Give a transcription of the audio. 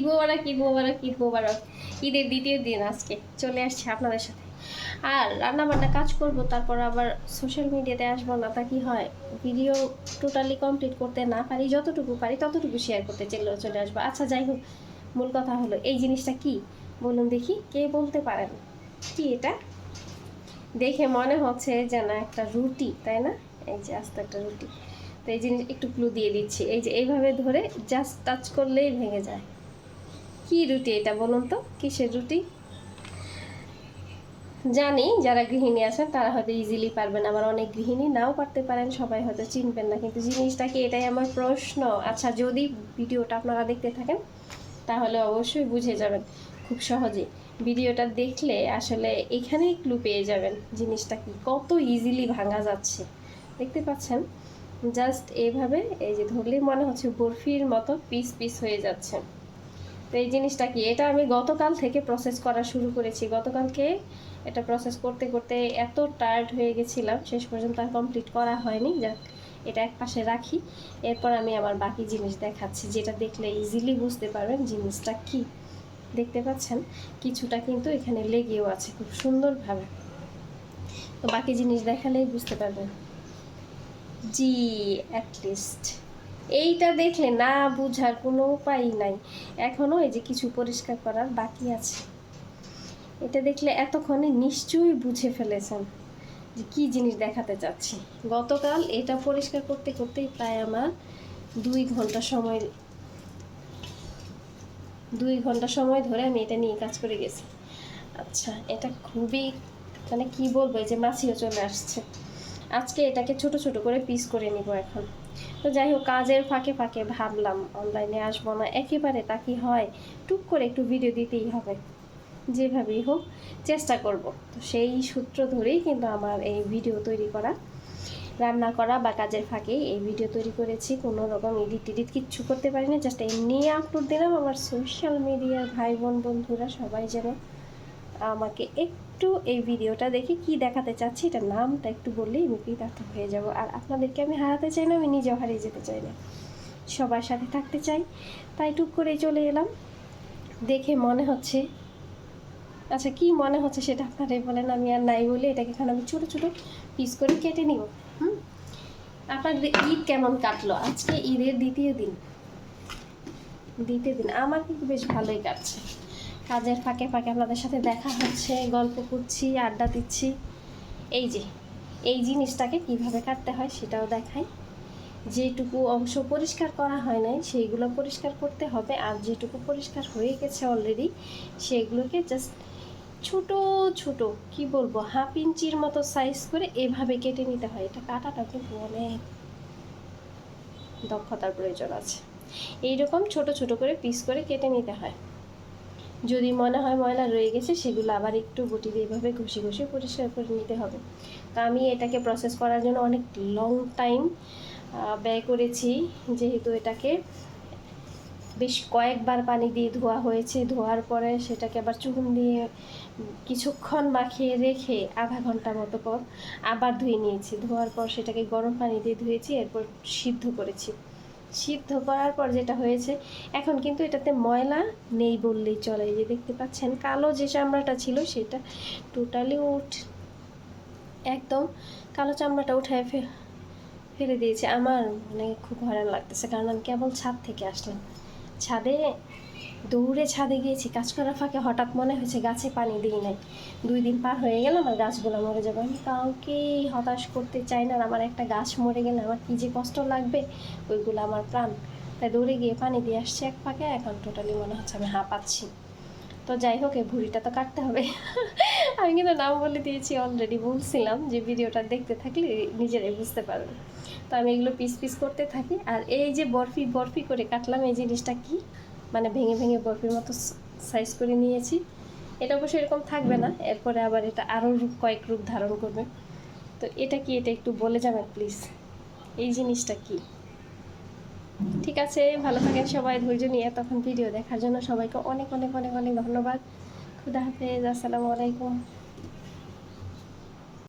ঈদ মোবারক ঈদ মোবারক ঈদ মোবারক ঈদের দ্বিতীয় দিন আজকে, চলে আসছে আপনাদের সাথে। আর রান্না বান্না কাজ করব, তারপর আবার সোশ্যাল মিডিয়াতে আসব না, তা কি হয়? ভিডিও টোটালি কমপ্লিট করতে না পারি, যতটুকু পারি ততটুকু শেয়ার করতে চলে চলে আসব। আচ্ছা যাই হোক, মূল কথা হলো, এই জিনিসটা কি? বলুন দেখি, কে বলতে পারেন? কি এটা? দেখে মনে হচ্ছে যেন একটা রুটি, তাই না? এই যে আস্তে একটা রুটি। তো এই জিনিস একটু ক্লু দিয়ে দিচ্ছি। এই যে এইভাবে ধরে জাস্ট টাচ করলেই ভেঙে যায়। কি রুটি এটা বলুন তো? কিসের রুটি? জানি যারা গৃহিণী আছেন তারা হয়তো ইজিলি পারবেন, আবার অনেক গৃহিণী নাও পারতে পারেন, সবাই হয়তো চিনবেন না, কিন্তু জিনিসটা কি এটাই আমার প্রশ্ন। আচ্ছা যদি ভিডিওটা আপনারা দেখতে থাকেন, তাহলে অবশ্যই বুঝে যাবেন, খুব সহজে ভিডিওটা দেখলে আসলে এখানেই ক্লু পেয়ে যাবেন জিনিসটা কি, কত ইজিলি ভাঙা যাচ্ছে। দেখতে পাচ্ছেন? জাস্ট এইভাবে এই যে ধরলেই মনে হচ্ছে বরফির মতো পিস পিস হয়ে যাচ্ছে। তো এই জিনিসটা কি? এটা আমি গতকাল থেকে প্রসেস করা শুরু করেছি। গতকালকে এটা প্রসেস করতে করতে এত টায়ার্ড হয়ে গেছিলাম। শেষ পর্যন্ত আর কমপ্লিট করা হয়নি। যাক, এটা এক পাশে রাখি। এরপর আমি আমার বাকি জিনিস দেখাচ্ছি, যেটা দেখলে ইজিলি বুঝতে পারবেন জিনিসটা কি। দেখতে পাচ্ছেন? কিছুটা কিন্তু এখানে লেগেও আছে খুব সুন্দরভাবে। তো বাকি জিনিস দেখালেই বুঝতে পারবেন। জি অ্যাটলিস্ট এইটা দেখলে না বুঝার কোনো উপায় নাই। এখনও এই যে কিছু পরিষ্কার করার বাকি আছে। এটা দেখলে এতক্ষণে নিশ্চয়ই বুঝে ফেলেছেন যে কী জিনিস দেখাতে চাচ্ছি। গতকাল এটা পরিষ্কার করতে করতেই প্রায় আমার দুই ঘণ্টা সময়, দুই ঘণ্টা সময় ধরে আমি এটা নিয়ে কাজ করে গেছি। আচ্ছা এটা খুবই মানে কি বলব, এই যে মাছিও চলে আসছে। আজকে এটাকে ছোট ছোট করে পিস করে নিব এখন। তো যাই হোক কাজের ফাঁকে ফাঁকে ভাবলাম অনলাইনে আসব না, একেবারে তা কি হয়? টুক করে একটু ভিডিও দিতেই হবে। যেভাবেই হোক, চেষ্টা করব। তো সেই সূত্র ধরেই কিন্তু আমার এই ভিডিও তৈরি করা। রান্না করা বা কাজের ফাঁকে এই ভিডিও তৈরি করেছি। কোনো রকম এডিট টিডিট কিচ্ছু করতে পারি না জাস্ট এমনি আপলোড দিলাম। আমার সোশ্যাল মিডিয়ার ভাই বোন বন্ধুরা সবাই যেন আমাকে একটু এই ভিডিওটা দেখে কি দেখাতে চাচ্ছি এটা নামটা একটু বললেই আমি কৃতার্থ হয়ে যাব। আর আপনাদেরকে আমি হারাতে চাই না, আমি নিজেও হারিয়ে যেতে চাই না। সবার সাথে থাকতে চাই। তাই টুক করে চলে এলাম। দেখে মনে হচ্ছে আচ্ছা কি মনে হচ্ছে সেটা আপনারাই বলেন, আমি আর নাই বলে এটাকে এখন আমি ছোটো ছোটো পিস করে কেটে নিব। হুম? আপনাদের ঈদ কেমন কাটলো? আজকে ঈদের দ্বিতীয় দিন। দ্বিতীয় দিন, আমার কিন্তু বেশ ভালোই কাটছে। কাজের ফাঁকে ফাঁকে আপনাদের সাথে দেখা হচ্ছে, গল্প করছি, আড্ডা দিচ্ছি। এই যে, এই জিনিসটাকে কীভাবে কাটতে হয় সেটাও দেখাই। যেটুকু অংশ পরিষ্কার করা হয় নাই, সেইগুলো পরিষ্কার করতে হবে। আর যেটুকু পরিষ্কার হয়ে গেছে অলরেডি সেগুলোকে জাস্ট ছোট ছোট, কি বলব হাফ ইঞ্চির মতো সাইজ করে এভাবে কেটে নিতে হয়। এটা কাটাটা কিন্তু অনেক দক্ষতার প্রয়োজন আছে। এইরকম ছোট ছোট করে পিস করে কেটে নিতে হয়। যদি মনে হয় ময়লা রয়ে গেছে, সেগুলো আবার একটু গুটি দিয়ে এভাবে ঘষে ঘষে পরিষ্কার করে নিতে হবে। তা আমি এটাকে প্রসেস করার জন্য অনেক লং টাইম ব্যয় করেছি। যেহেতু এটাকে বেশ কয়েকবার পানি দিয়ে ধোয়া হয়েছে, ধোয়ার পরে সেটাকে আবার চুন দিয়ে কিছুক্ষণ মাখিয়ে রেখে আধা ঘণ্টা মতো পর আবার ধুয়ে নিয়েছি। ধোয়ার পর সেটাকে গরম পানি দিয়ে ধুয়েছি, এরপর সিদ্ধ করেছি। সিদ্ধ করার পর যেটা হয়েছে, এখন কিন্তু এটাতে ময়লা নেই বললেই চলে। যে দেখতে পাচ্ছেন, কালো যে চামড়াটা ছিল সেটা টোটালি উঠ একদম কালো চামড়াটা উঠায় ফেলে দিয়েছে। আমার মানে খুব হয়রান লাগতেছে, কারণ আমি কেবল ছাদ থেকে আসলাম। ছাদে দৌড়ে ছাদে গিয়েছি, কাজ করার ফাঁকে হঠাৎ মনে হয়েছে গাছে পানি দিই নাই। দুই দিন পার হয়ে গেল আমার গাছগুলো মরে যাবে। আমি কাউকেই হতাশ করতে চাই না আমার একটা গাছ মরে গেলে আমার কী যে কষ্ট লাগবে? ওইগুলো আমার প্রাণ। তাই দৌড়ে গিয়ে পানি দিয়ে আসছি এক ফাঁকে এখন টোটালি মনে হচ্ছে আমি হাঁপাচ্ছি। তো যাই হোক, এই ভুড়িটা তো কাটতে হবে। আমি কিন্তু নাম বলে দিয়েছি অলরেডি বলছিলাম যে ভিডিওটা দেখতে থাকলে নিজেরাই বুঝতে পারবে। তো আমি এগুলো পিস পিস করতে থাকি। আর এই যে বরফি বরফি করে কাটলাম, এই জিনিসটা কি? মানে ভেঙে ভেঙে বরফির মতো সাইজ করে নিয়েছি। এটা অবশ্যই এরকম থাকবে না এরপরে আবার এটা আরও রূপ কয়েক রূপ ধারণ করবে। তো এটা কি এটা একটু বলে যাবেন প্লিজ এই জিনিসটা কি? ঠিক আছে ভালো থাকেন সবাই ধৈর্য নিয়ে তখন ভিডিও দেখার জন্য সবাইকে অনেক অনেক অনেক অনেক ধন্যবাদ। খুদা হাফেজ আসসালামু আলাইকুম।